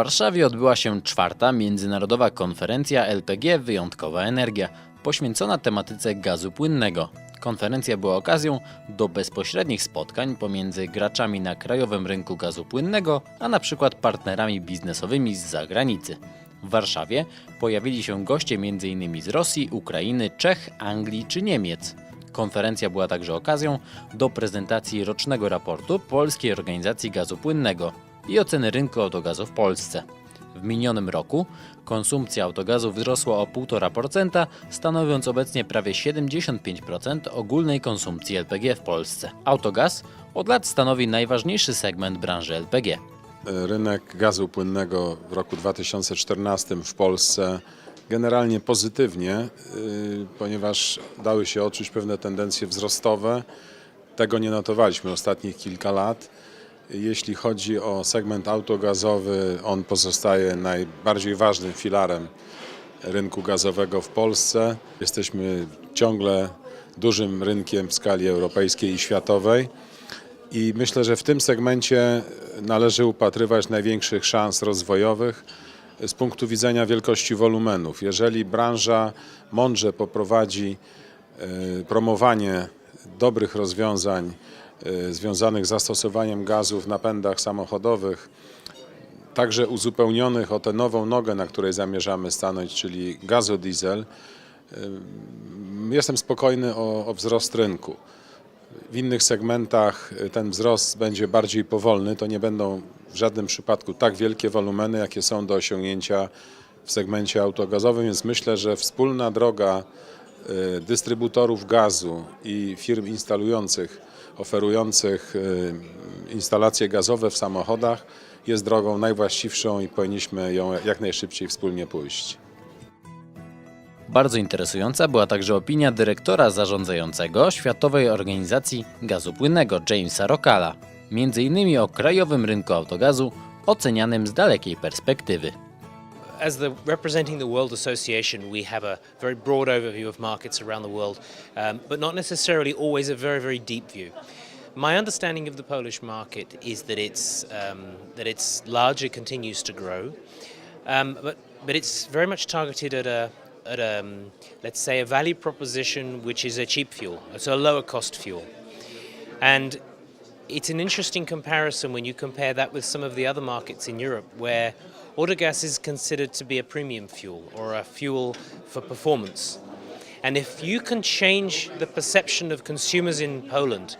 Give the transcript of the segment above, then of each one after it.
Warszawie odbyła się czwarta międzynarodowa konferencja LPG Wyjątkowa Energia, poświęcona tematyce gazu płynnego. Konferencja była okazją do bezpośrednich spotkań pomiędzy graczami na krajowym rynku gazu płynnego, a na przykład partnerami biznesowymi z zagranicy. W Warszawie pojawili się goście m.in. z Rosji, Ukrainy, Czech, Anglii czy Niemiec. Konferencja była także okazją do prezentacji rocznego raportu Polskiej Organizacji Gazu Płynnego i oceny rynku autogazu w Polsce. W minionym roku konsumpcja autogazu wzrosła o 1,5%, stanowiąc obecnie prawie 75% ogólnej konsumpcji LPG w Polsce. Autogaz od lat stanowi najważniejszy segment branży LPG. Rynek gazu płynnego w roku 2014 w Polsce generalnie pozytywnie, yy, ponieważ dały się odczuć pewne tendencje wzrostowe. Tego nie notowaliśmy ostatnich kilka lat. Jeśli chodzi o segment autogazowy, on pozostaje najbardziej ważnym filarem rynku gazowego w Polsce. Jesteśmy ciągle dużym rynkiem w skali europejskiej i światowej. I myślę, że w tym segmencie należy upatrywać największych szans rozwojowych z punktu widzenia wielkości wolumenów. Jeżeli branża mądrze poprowadzi e, promowanie dobrych rozwiązań związanych z zastosowaniem gazu w napędach samochodowych, także uzupełnionych o tę nową nogę, na której zamierzamy stanąć, czyli gazodiesel, ym, jestem spokojny o, o wzrost rynku. W innych segmentach y, ten wzrost będzie bardziej powolny, to nie będą w żadnym przypadku tak wielkie wolumeny, jakie są do osiągnięcia w segmencie autogazowym, więc myślę, że wspólna droga y, dystrybutorów gazu i firm instalujących, oferujących y, instalacje gazowe w samochodach jest drogą najwłaściwszą i powinniśmy ją jak najszybciej wspólnie pójść. Bardzo interesująca była także opinia dyrektora zarządzającego Światowej Organizacji Gazu Płynnego Jamesa między innymi o krajowym rynku autogazu ocenianym z dalekiej perspektywy. As the representing the World Association, we have a very broad overview of markets around the world, um, but not necessarily always a very very deep view. My understanding of the Polish market is that it's um, that it's large, it continues to grow, um, but but it's very much targeted at a at a um, let's say a value proposition which is a cheap fuel, so a lower cost fuel, and it's an interesting comparison when you compare that with some of the other markets in Europe where autogas is considered to be a premium fuel or a fuel for performance. And if you can change the perception of consumers in Poland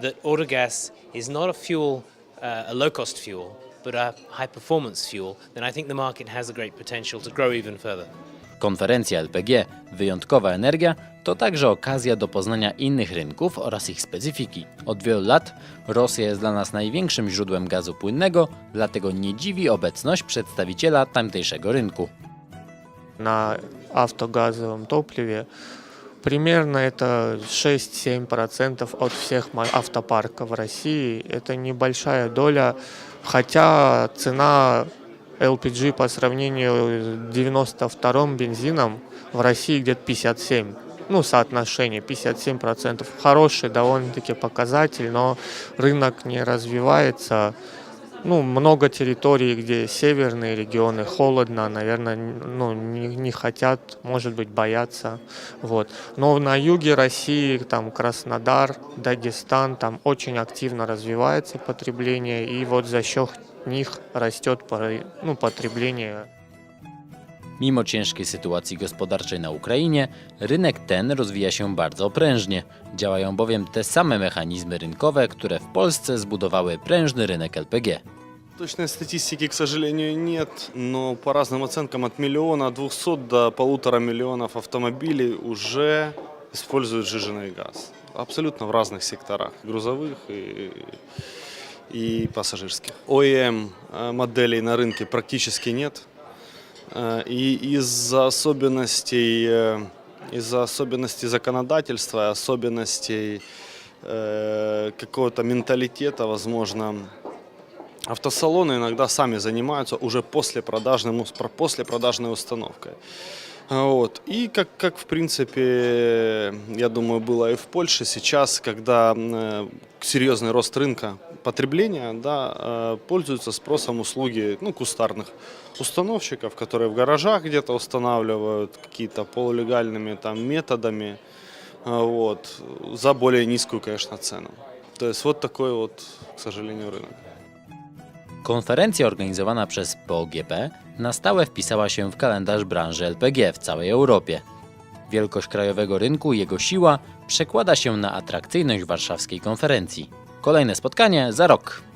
that autogas is not a fuel, uh, a low cost fuel, but a high performance fuel, then I think the market has a great potential to grow even further. Konferencja LPG Wyjątkowa Energia to także okazja do poznania innych rynków oraz ich specyfiki. Od wielu lat Rosja jest dla nas największym źródłem gazu płynnego, dlatego nie dziwi obecność przedstawiciela tamtejszego rynku. на автогазовом топливе примерно это 6-7% от всех ма- автопарка в России. Это небольшая доля, хотя цена LPG по сравнению с 92 бензином в России где-то 57. Ну, соотношение 57%. Хороший довольно-таки показатель, но рынок не развивается. Ну, много территорий, где северные регионы холодно, наверное, ну, не, не хотят, может быть, боятся. Вот. Но на юге России, там Краснодар, Дагестан, там очень активно развивается потребление, и вот за счет них растет ну, потребление Mimo ciężkiej sytuacji gospodarczej na Ukrainie, rynek ten rozwija się bardzo prężnie. Działają bowiem te same mechanizmy rynkowe, które w Polsce zbudowały prężny rynek LPG. Точной статистики, к сожалению, нет, но по разным оценкам от миллиона двухсот до полутора миллионов автомобилей уже используют сжиженный газ. Абсолютно в разных секторах, грузовых и, и пассажирских. ОЕМ э, моделей на рынке практически нет. Э, И из-за особенностей, э, из-за особенностей законодательства, особенностей э, какого-то менталитета, возможно, Автосалоны иногда сами занимаются уже после продажной, после продажной установкой. Вот. И как, как, в принципе, я думаю, было и в Польше, сейчас, когда серьезный рост рынка потребления да, э, пользуются спросом услуги ну, кустарных установщиков, которые в гаражах где-то устанавливают какие-то полулегальными там, методами э, вот, за более низкую, конечно, цену. То есть вот такой вот, к сожалению, rynок. Konferencja organizowana przez POGP na stałe wpisała się w kalendarz branży LPG w całej Europie. Wielkość krajowego rynku i jego siła przekłada się na atrakcyjność warszawskiej konferencji. Kolejne spotkanie za rok.